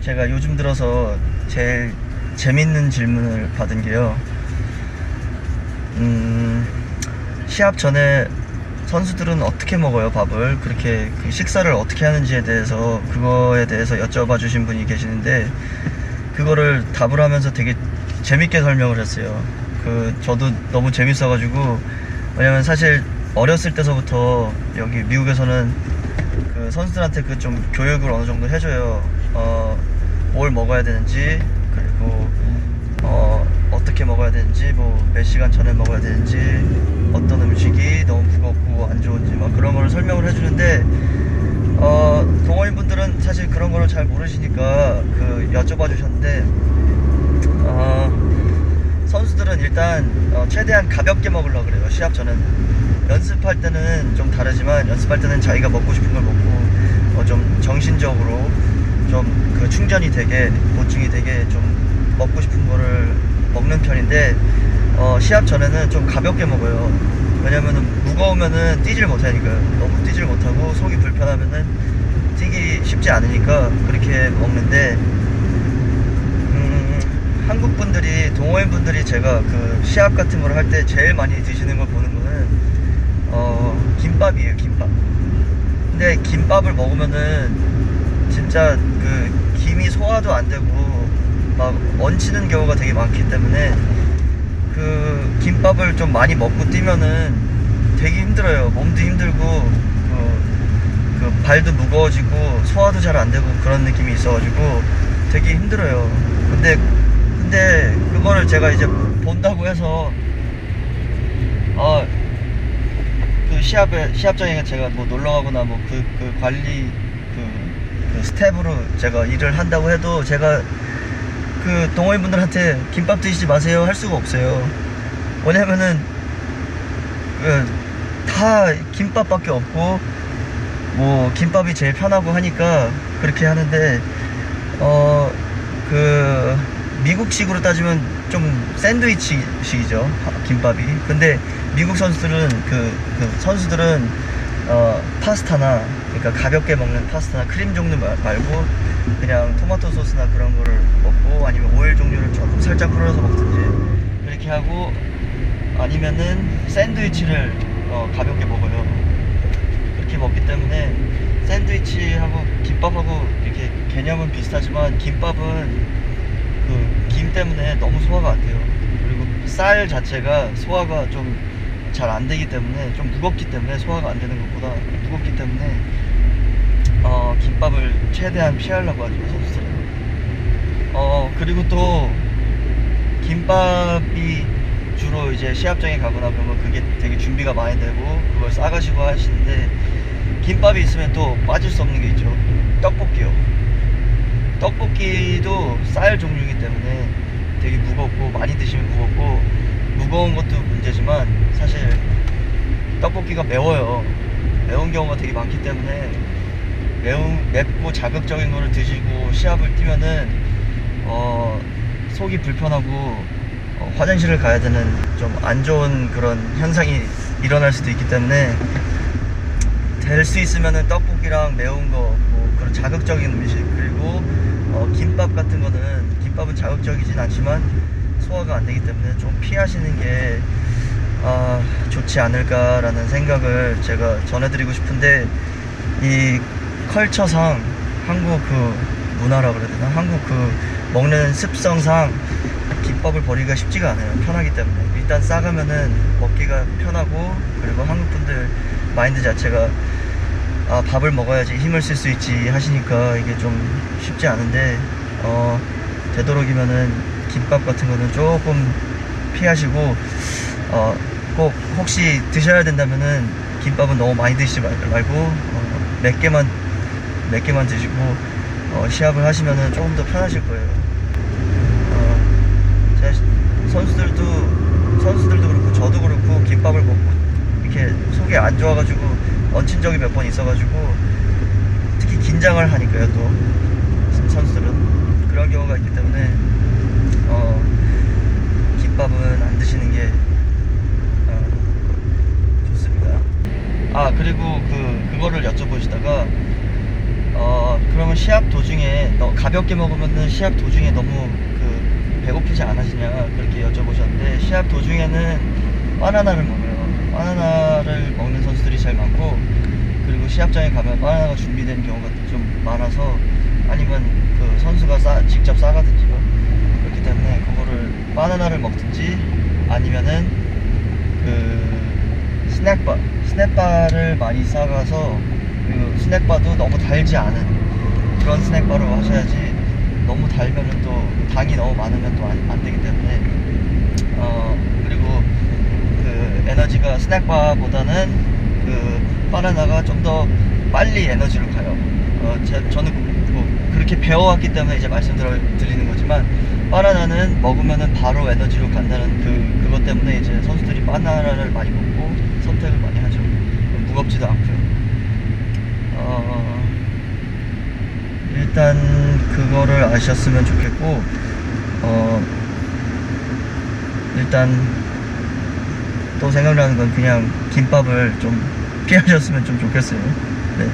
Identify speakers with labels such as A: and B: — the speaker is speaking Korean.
A: 제가 요즘 들어서 제일 재밌는 질문을 받은 게요. 음, 시합 전에 선수들은 어떻게 먹어요, 밥을? 그렇게 그 식사를 어떻게 하는지에 대해서, 그거에 대해서 여쭤봐 주신 분이 계시는데, 그거를 답을 하면서 되게 재밌게 설명을 했어요. 그, 저도 너무 재밌어 가지고, 왜냐면 사실 어렸을 때서부터 여기 미국에서는 그 선수들한테 그 좀 교육을 어느 정도 해줘요. 어, 뭘 먹어야 되는지, 그리고, 어, 어떻게 먹어야 되는지, 뭐, 몇 시간 전에 먹어야 되는지, 어떤 음식이 너무 무겁고 안 좋은지, 막 그런 걸 설명을 해주는데, 어, 동호인분들은 사실 그런 거를 잘 모르시니까 그 여쭤봐 주셨는데, 어, 선수들은 일단 어, 최대한 가볍게 먹으려고 그래요. 시합 전은. 연습할 때는 좀 다르지만 연습할 때는 자기가 먹고 싶은 걸 먹고 어, 좀그 충전이 되게 보충이 되게 좀 먹고 싶은 거를 먹는 편인데 어, 시합 전에는 좀 가볍게 먹어요. 왜냐면은 무거우면은 뛰질 못하니까요. 너무 뛰질 못하고 속이 불편하면은 뛰기 쉽지 않으니까 그렇게 먹는데 음, 한국 분들이 동호인 분들이 제가 그 시합 같은 걸 할 때 제일 많이 드시는 걸 보는 거는 어 김밥이에요 김밥. 근데 김밥을 먹으면은 진짜 그 김이 소화도 안 되고 막 얹히는 경우가 되게 많기 때문에 그 김밥을 좀 많이 먹고 뛰면은 되게 힘들어요. 몸도 힘들고 그, 그 발도 무거워지고 소화도 잘 안 되고 그런 느낌이 있어가지고 되게 힘들어요. 근데 근데 그거를 제가 이제 본다고 해서 어, 그 시합에 시합장에 제가 뭐 놀러 가거나 뭐 그 그 관리 스텝으로 제가 일을 한다고 해도 제가 그 동호인분들한테 김밥 드시지 마세요 할 수가 없어요. 왜냐면은 그다 김밥밖에 없고 뭐 김밥이 제일 편하고 하니까 그렇게 하는데 어 그 미국식으로 따지면 좀 샌드위치식이죠 하- 김밥이 근데 미국 선수들은 그, 그 선수들은 어 파스타나 그러니까 가볍게 먹는 파스타나 크림 종류 마- 말고 그냥 토마토 소스나 그런 거를 먹고 아니면 오일 종류를 조금 살짝 뿌려서 먹든지 그렇게 하고 아니면은 샌드위치를 어, 가볍게 먹어요 그렇게 먹기 때문에 샌드위치하고 김밥하고 이렇게 개념은 비슷하지만 김밥은 그 김 때문에 너무 소화가 안 돼요. 그리고 쌀 자체가 소화가 좀 잘 안 되기 때문에 좀 무겁기 때문에 소화가 안 되는 것보다 무겁기 때문에 어 김밥을 최대한 피하려고 하죠 선수들은. 어 그리고 또 김밥이 주로 이제 시합장에 가거나 그러면 그게 되게 준비가 많이 되고 그걸 싸가지고 하시는데 김밥이 있으면 또 빠질 수 없는 게 있죠. 떡볶이요. 떡볶이도 쌀 종류이기 때문에 되게 무겁고 많이 드시면 무겁고 무거운 것도 문제지만 사실 떡볶이가 매워요. 매운 경우가 되게 많기 때문에 매운 맵고 자극적인 거를 드시고 시합을 뛰면은 어 속이 불편하고 어, 화장실을 가야 되는 좀 안 좋은 그런 현상이 일어날 수도 있기 때문에 될 수 있으면은 떡볶이랑 매운 거, 뭐 그런 자극적인 음식 그리고 어, 김밥 같은 거는 김밥은 자극적이진 않지만 소화가 안 되기 때문에 좀 피하시는 게 아, 좋지 않을까라는 생각을 제가 전해드리고 싶은데 이 컬처상 한국 그 문화라 그래야 되나? 한국 그 먹는 습성상 김밥을 버리기가 쉽지가 않아요. 편하기 때문에. 일단 싸가면은 먹기가 편하고 그리고 한국 분들 마인드 자체가 아 밥을 먹어야지 힘을 쓸 수 있지 하시니까 이게 좀 쉽지 않은데 어 되도록이면은 김밥 같은 거는 조금 피하시고 어 꼭 혹시 드셔야 된다면은 김밥은 너무 많이 드시지 말- 말고 어, 몇 개만 몇 개만 드시고 어, 시합을 하시면은 조금 더 편하실 거예요. 어, 제 선수들도 선수들도 그렇고 저도 그렇고 김밥을 먹고 이렇게 속이 안 좋아가지고 얹힌 적이 몇 번 있어가지고 특히 긴장을 하니까요 또 선수들은 그런 경우가 있기 때문에 어, 김밥은 안 드시는 게 어, 좋습니다. 아 그리고 그 그거를 여쭤보시다가 어 그러면 시합 도중에 너 가볍게 먹으면은 시합 도중에 너무 그 배고프지 않으시냐 그렇게 여쭤보셨는데 시합 도중에는 바나나를 먹어요. 바나나를 먹는 선수들이 제일 많고 그리고 시합장에 가면 바나나가 준비된 경우가 좀 많아서 아니면 그 선수가 싸, 직접 싸가든지요. 그렇기 때문에 그거를 바나나를 먹든지 아니면은 그 스낵바 스낵바를 많이 싸가서 그리고 스낵바도 너무 달지 않은 그런 스낵바로 하셔야지 너무 달면은 또 당이 너무 많으면 또 안 되기 때문에 어 그리고 그 에너지가 스낵바보다는 그 바나나가 좀 더 빨리 에너지를 가요. 어 제, 저는 뭐 그렇게 배워왔기 때문에 이제 말씀드리는 거지만 바나나는 먹으면은 바로 에너지로 간다는 그 그것 때문에 이제 선수들이 바나나를 많이 먹고 선택을 많이 하죠. 무겁지도 않고요. 어, 일단 그거를 아셨으면 좋겠고 어 일단 또 생각나는 건 그냥 김밥을 좀 피하셨으면 좀 좋겠어요. 네.